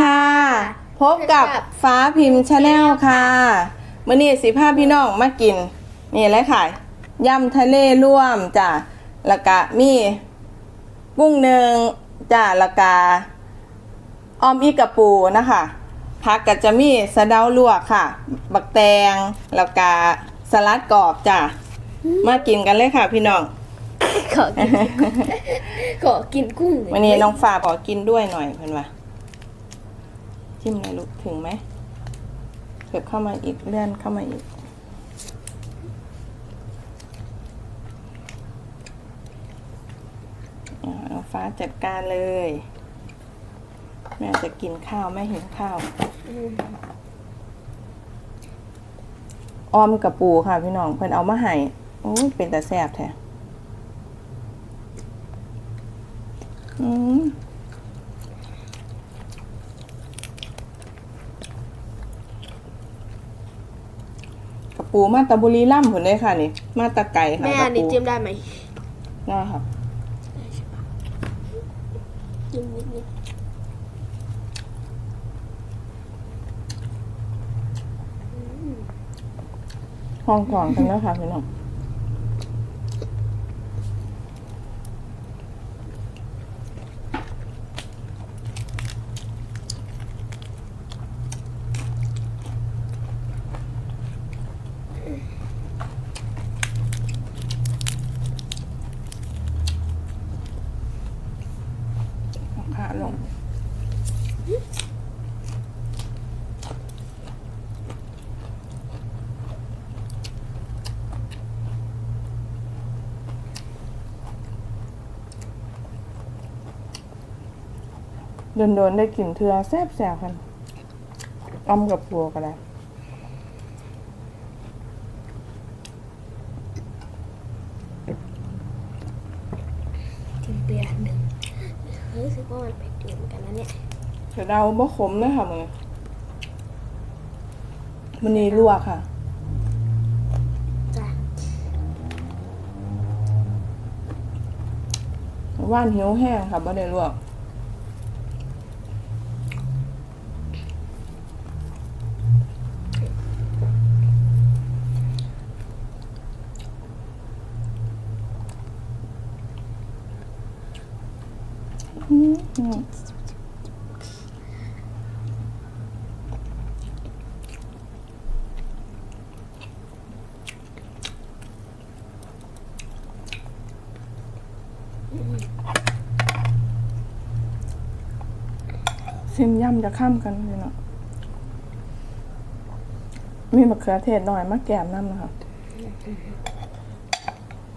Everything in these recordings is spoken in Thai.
ค่ะ พบกับฟ้าพิมพ์ชาแนลค่ะมื่อนี้สิพาพี่น้องมากิน นี่เลยค่ะยำทะเลร่วมจ้ะแล้วก็มีกุ้งหนึ่งจ้ะแล้วก็ออมอีกระปูนะคะผักก็จะมีสะเดาลวกค่ะ บักแตงแล้วก็สลัดกรอบจ้ะมากินกันเลยค่ะพี่น้องขอกินขอกินกุ้งหอยวันนี้น้องฟ้าขอกินด้วยหน่อยเพื่อนว่าจิ้ มหน่อยลูกถึงไหมเก็บเข้ามาอีกเลื่อนเข้ามาอีกอ่าฟ้าจัดการเลย แม่จะกินข้าวแม่เห็นข้าว อออมกับปูค่ะพี่น้องเพื่อนเอามาให้โอ้ยเป็นแต่แซ่บแท้อืม ปูมาตาบุรีล่ำผลเลยค่ะนี่ มาตะไก่ค่ะแม่กัอันนี้ปูจิ้มได้ไหมได้ค่ะจิ้มนิดนิดห้องก่อนกันนะคะพี่น้อง เอาขาลง โดนๆได้กลิ่นเทือแซ่บๆกันอ้อมกับปัวก็ได้จิ้มเปรี้ยวหนึ่งรู้สึกว่ามันเผ็ดอยู่เหมือนกันนะเนี่ยเดี๋ยวเราบ่ขมเลยค่ะมือมันนี่ลวกค่ะจ้ะว่านหิวแห้งค่ะบ่ได้ลวก อืมซิมย่ำจะข้ามกันเลยเนาะ มีมะเขือเทศหน่อยมะแกมน้ำนะคะ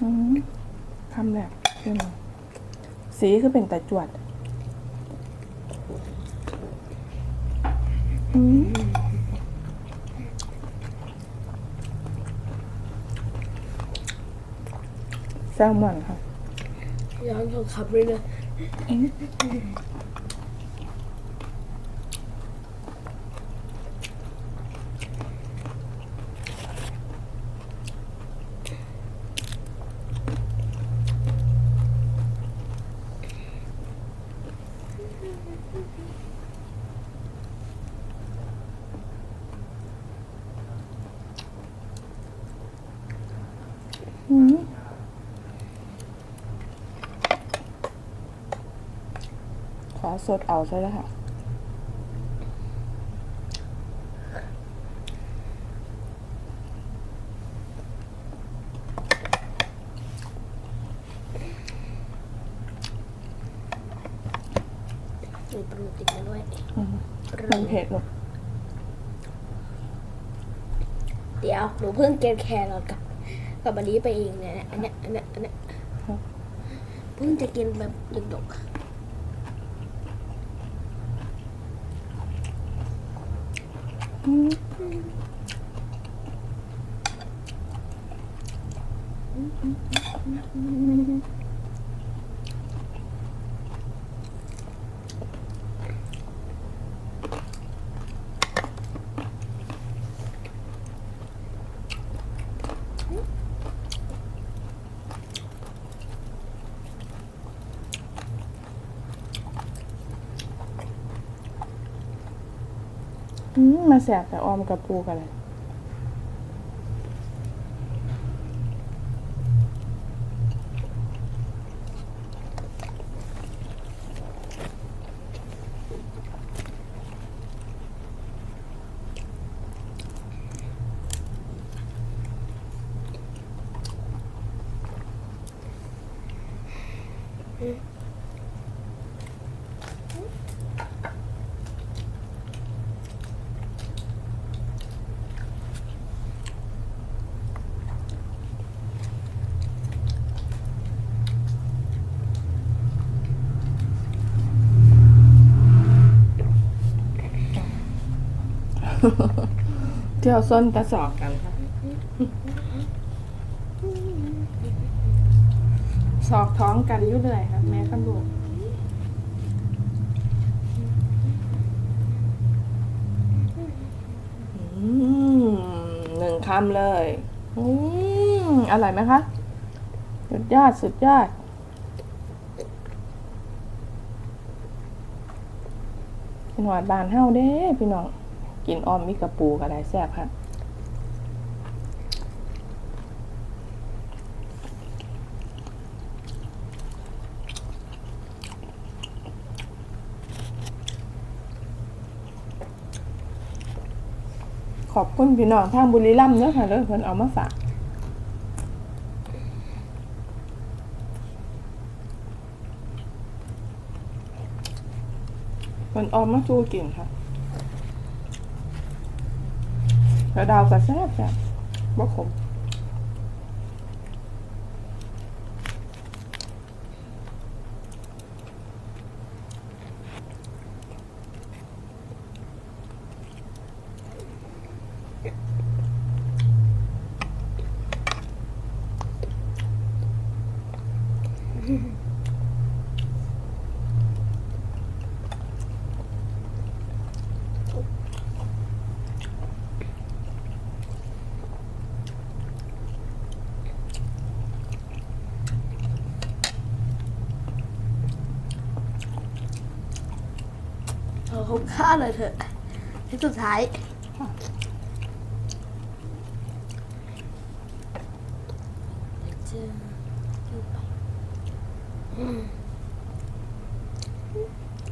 อืมคำแรกขึ้นมา สีคือเป็นตะจวดอืมแซลมอนค่ะ ย้อนของขับเลยนะ อืม ขอสดเอาใช่แล้วค่ะมีปลาหมึกติดมาด้วยอืมมันเผ็ดหนูเดี๋ยวหนูเพิ่งเกณฑ์แครอทกับ กับอันนี้ไปเองเนี่ยอันเนี้ยอันเนี้ยอันเนี้ยเพิ่งจะกินแบบดกๆ Mm-hmm. อืมมาแสบแต่ออมกับปูกันเลย เที่ยวส้นตะสอกกันครับสอกท้องกันยู่เลยครับแม่กับลูกหนึ่งคำเลยอืมอร่อยไหมคะ สุดยอด สุดยอดเป็นหวานบานเฮาเด้ พี่น้อง กินอ้อมมิกระปูก็ได้แซ่บค่ะขอบคุณพี่น้องทางบุรีรัมย์เด้อค่ะเด้อเพิ่นเอามาฝากเพิ่นออมมาสู้กินค่ะ แล้วดาวก็แซ่บแซ่บบ่ขมๆ เอาคุ้มค่าเลยเถอะที่สุดท้าย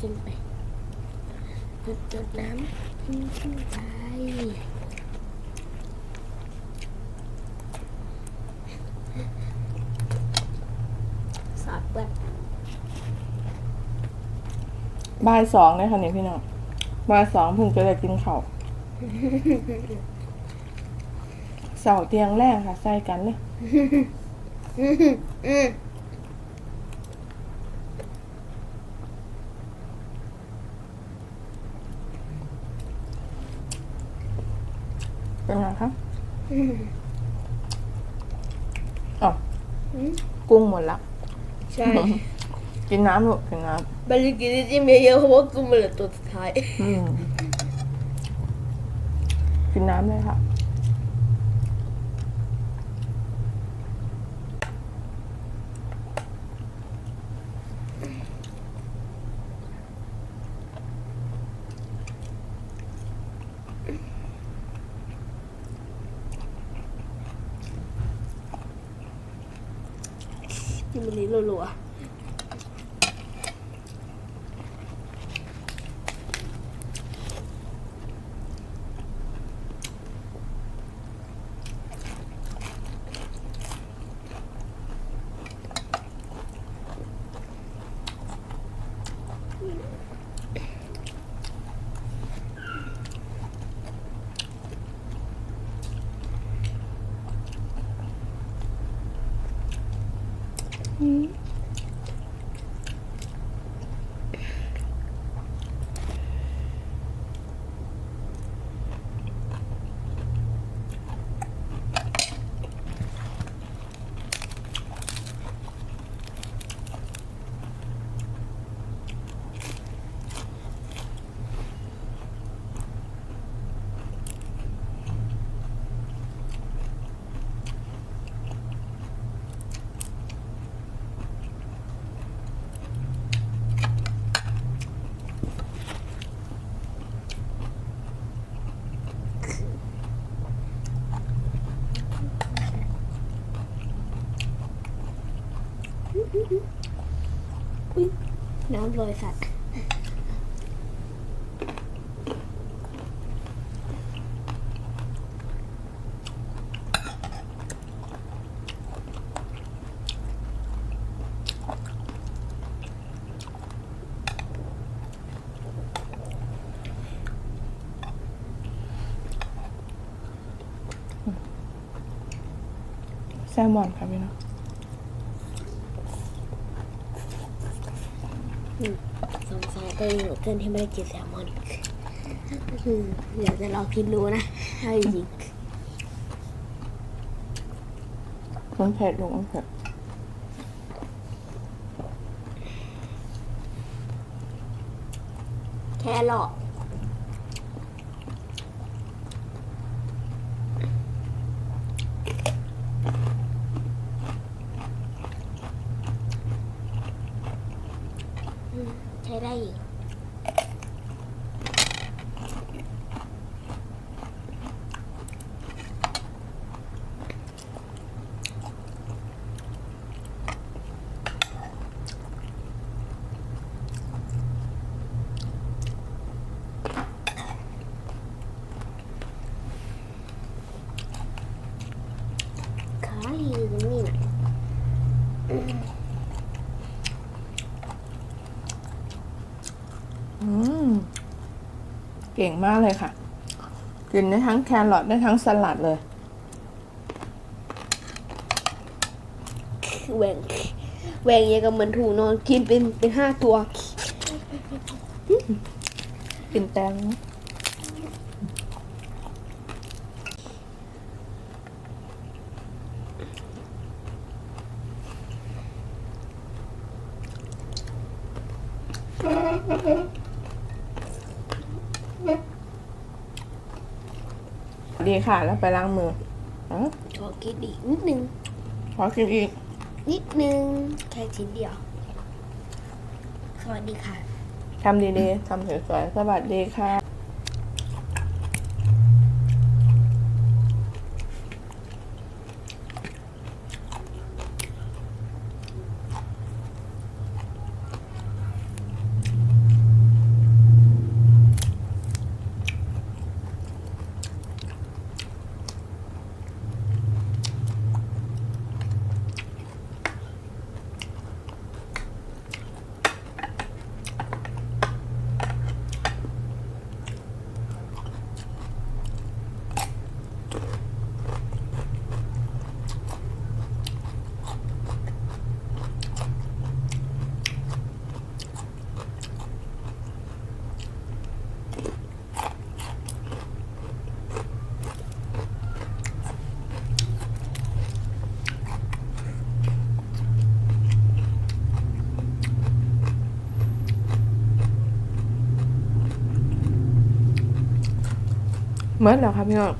กินไปจดน้ำกินขึ้นไปสาดเปื้อน บ่ายสองเลยค่ะนี่พี่น้องบ่ายสองเพิ่งจะได้กินข้าวเสาเตียงแรกค่ะ ใส่กันเลยอืมอืมเป็นไงคะอืมอ๋ออืมกุ้งหมดละ ใช่ กินน้ำลูกกินน้บาลิกินจิ้มเยอะๆเพราะว่ากูมันเหลือตัวสุดท้ายำอืมกินน้ำเลยค่ะ จิ้มมันนี้รัว อุ๊ยน้ำโรยสัตว์แซลมอนค่ะพี่น้อง สงสัย ตัวเองเหลือเกินที่ไม่ได้กินแซลมอนอืมอยากจะลองกินดูนะเอาจริงมันเผ็ดลงมันเผ็ดๆแครอทอืมใช้ได้อยู่ ขาลีตรงนี้หน่อย อืม เก่งมากเลยค่ะ กินได้ทั้งแครอทได้ทั้งสลัดเลย แหวงแหวงยังกับเหมือนถูกนอนกินเป็นเป็นห้าตัว กินแตง ดีค่ะ แล้วไปล้างมืออ๋อขอกินอีกนิดนึง ขอกินอีก นิดนึง แค่ชิ้นเดียว สวัสดีค่ะ ทำดีๆ ทำสวยๆ สวัสดีค่ะ เมื่อแล้วครับพี่น้อง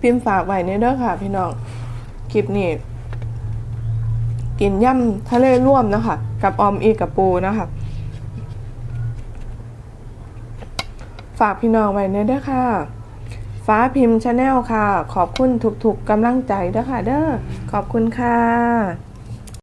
พิมพ์ฝากไว้ในเด้อค่ะ พี่น้องคลิปนี้กินย่ำทะเลร่วมนะคะ กับออมอีกับปูนะคะ ฝากพี่น้องไว้ในเด้อค่ะ ฟ้าพิมพ์ชาแนลค่ะ ขอบคุณทุกๆกำลังใจเด้อค่ะ เด้อขอบคุณค่ะ